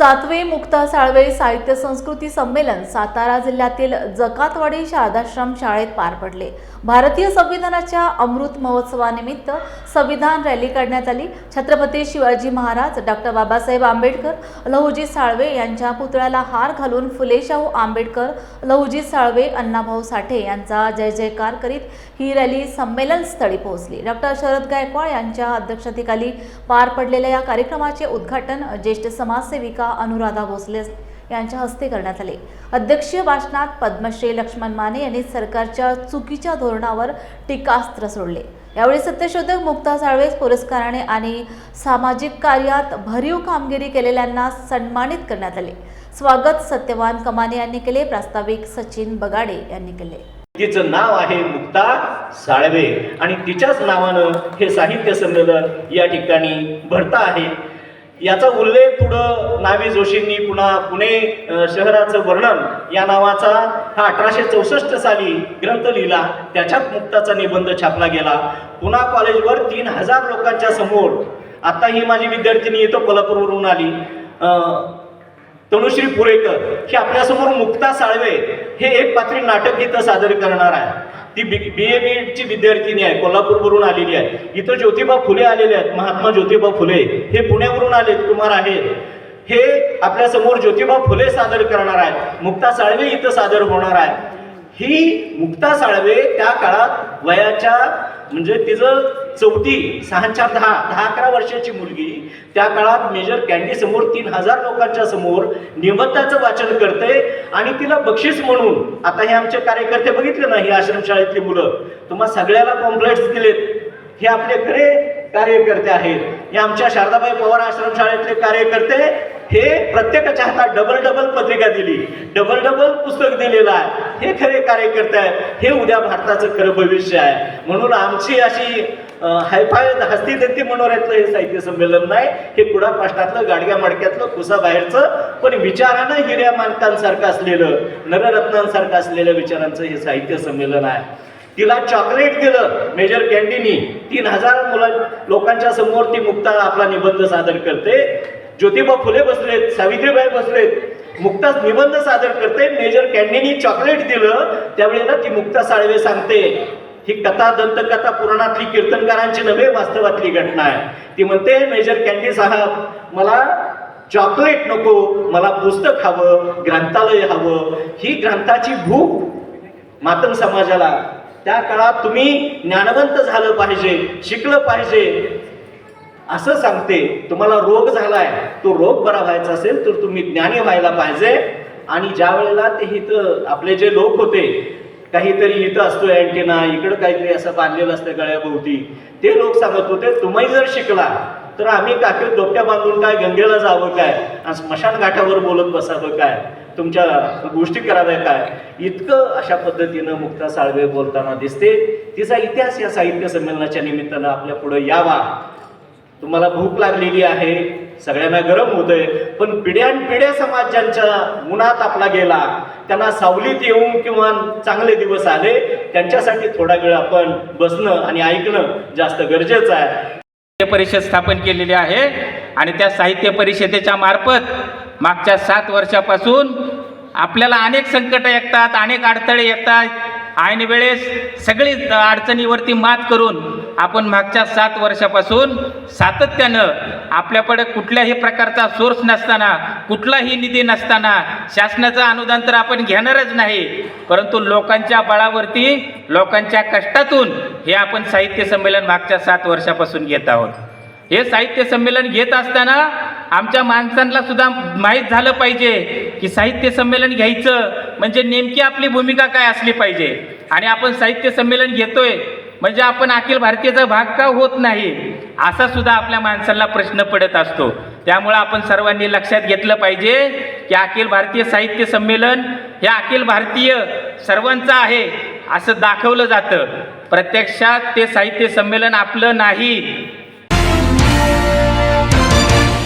सातवे मुक्ता साळवे साहित्य संस्कृती संमेलन सातारा जिल्ह्यातील जकातवाडी शारदाश्रम शाळेत पार पडले. भारतीय संविधानाच्या अमृत महोत्सवानिमित्त संविधान रॅली काढण्यात आली. छत्रपती शिवाजी महाराज डॉक्टर बाबासाहेब आंबेडकर लहुजी साळवे यांच्या पुतळ्याला हार घालून फुलेशाहू आंबेडकर लहुजी साळवे अण्णाभाऊ साठे यांचा जय जयकार करीत ही रॅली संमेलन स्थळी पोहोचली. डॉक्टर शरद गायकवाड यांच्या अध्यक्षतेखाली पार पडलेल्या या कार्यक्रमाचे उद्घाटन ज्येष्ठ समाजसेविका अनुराधा भोसले यांच्या हस्ते करण्यात आले. अध्यक्षीय भाषणात पद्मश्री लक्ष्मण माने यांनी सरकारच्या चुकीच्या धोरणावर टीकास्त्र सोडले. यावेळी सत्यशोधक मुक्ता साळवे पुरस्काराने आणि सामाजिक कार्यात भरीव कामगिरी केलेल्यांना सन्मानित करण्यात आले. स्वागत सत्यवान कमाने यांनी केले प्रास्ताविक सचिन बगाडे यांनी केले. तिचं नाव आहे मुक्ता साळवे आणि तिच्याच नावानं हे साहित्य संमेलन या ठिकाणी भरता आहे. याचा उल्लेख पुढं नावी जोशींनी पुन्हा पुणे शहराचं वर्णन या नावाचा हा अठराशे चौसष्ट साली ग्रंथ लिहिला. त्याच्यात मुक्ताचा निबंध छापला गेला. पुन्हा कॉलेजवर तीन हजार लोकांच्या समोर आता ही माझी विद्यार्थिनी येतो कोल्हापूरवरून आली. तनुश्री पुरेकर हे आपल्यासमोर मुक्ता साळवे हे एक पात्री नाटक गीतं सादर करणार आहे. ती बी बी ए बीची विद्यार्थिनी आहे कोल्हापूरवरून आलेली आहे. इथं ज्योतिबा फुले आलेले आहेत महात्मा ज्योतिबा फुले. हे पुण्यावरून आले कुमार आहेत हे आपल्यासमोर ज्योतिबा फुले सादर करणार आहेत. मुक्ता साळवे इथं सादर होणार आहे ही मुक्ता साळवे त्या काळात वयाच्या म्हणजे तिचं चौथी सहा चार दहा दहा अकरा वर्षाची मुलगी. त्या काळात मेजर कॅन्डी समोर तीन हजार लोकांच्या समोर निबंधाचं वाचन करते आणि तिला बक्षीस म्हणून आता हे आमचे कार्यकर्ते बघितले ना ही आश्रमशाळेतली मुलं तुम्हा सगळ्याला कॉम्प्लेट्स दिलेत. हे आपले खरे कार्यकर्ते आहेत. हे आमच्या शारदाबाई पवार आश्रमशाळेतले कार्यकर्ते हे प्रत्येकाच्या हातात डबल डबल पत्रिका दिली डबल डबल पुस्तक दिलेलं आहे. हे खरे कार्यकर्ते आहेत. हे उद्या भारताचं खरं भविष्य आहे. म्हणून आमची अशी हायफाय हस्ती देते मनोऱ्यातलं हे साहित्य संमेलन नाही. हे कुडापाष्टातलं गाडग्या मडक्यातलं कुसा बाहेरचं. पण विचारानं हिऱ्या मानकांसारखं असलेलं नररत्नांसारखं असलेल्या विचारांचं हे साहित्य संमेलन आहे. तिला चॉकलेट दिलं मेजर कॅन्टीनी तीन हजार मुला लोकांच्या समोर ती मुक्ता आपला निबंध सादर करते. ज्योतिबा फुले बसलेत सावित्रीबाई बसलेत. मुक्ताच निबंध सादर करते. मेजर कॅन्टीनी चॉकलेट दिलं. त्यावेळेला ती मुक्ता साळवे सांगते ही कथा दंतकथा पुराणातली कीर्तनकारांची नव्हे वास्तवातली घटना आहे. ती म्हणते मेजर कॅन्डी साहेब मला चॉकलेट नको मला पुस्तक हवं ग्रंथालय हवं. ही ग्रंथाची भूक मातंग समाजाला. त्या काळात तुम्ही ज्ञानवंत झालं पाहिजे शिकलं पाहिजे. असं सांगते तुम्हाला रोग झालाय तो रोग बरा व्हायचा असेल तर तुम्ही ज्ञानी व्हायला पाहिजे. आणि ज्या वेळेला ते इथं आपले जे लोक होते काहीतरी इथं असतो अँटेना इकडं काहीतरी असं बांधलेलं असतं गळ्याभोवती. ते लोक सांगत होते तुम्ही जर शिकला तर आम्ही काकीत डोक्या बांधून काय गंगेला जावं काय? आणि स्मशान घाटावर बोलत बसावं काय? तुमच्या गोष्टी कराव्या काय? इतकं अशा पद्धतीनं मुक्ता साळवे बोलताना दिसते. तिचा इतिहास या साहित्य संमेलनाच्या निमित्तानं आपल्या पुढे यावा. तुम्हाला भूक लागलेली आहे. सगळ्यांना गरम होतंय. पण पिढ्यानपिढ्या समाज ज्यांच्या उन्हात आपला गेला त्यांना सावलीत येऊन किंवा चांगले दिवस आले त्यांच्यासाठी थोडा वेळ आपण बसणं आणि ऐकणं जास्त गरजेचं आहे. साहित्य परिषद स्थापन केलेली आहे आणि त्या साहित्य परिषदेच्या मार्फत मागच्या सात वर्षापासून आपल्याला अनेक संकट येतात अनेक अडथळे येतात. ऐन वेळेस सगळी अडचणीवरती मात करून आपण मागच्या सात वर्षापासून सातत्यानं आपल्याकडे कुठल्याही प्रकारचा सोर्स नसताना कुठलाही निधी नसताना शासनाचं अनुदान तर आपण घेणारच नाही. परंतु लोकांच्या बळावरती लोकांच्या कष्टातून हे आपण साहित्य संमेलन मागच्या सात वर्षापासून घेत आहोत. हे साहित्य संमेलन घेत असताना आमच्या माणसांना सुद्धा माहीत झालं पाहिजे की साहित्य संमेलन घ्यायचं म्हणजे नेमकी आपली भूमिका काय असली पाहिजे. आणि आपण साहित्य संमेलन घेतोय म्हणजे आपण अखिल भारतीयचा भाग का होत नाही? असा सुद्धा आपल्या माणसांना प्रश्न पडत असतो. त्यामुळं आपण सर्वांनी लक्षात घेतलं पाहिजे की अखिल भारतीय साहित्य संमेलन हे अखिल भारतीय सर्वांचं आहे असं दाखवलं जातं. प्रत्यक्षात ते साहित्य संमेलन आपलं नाही.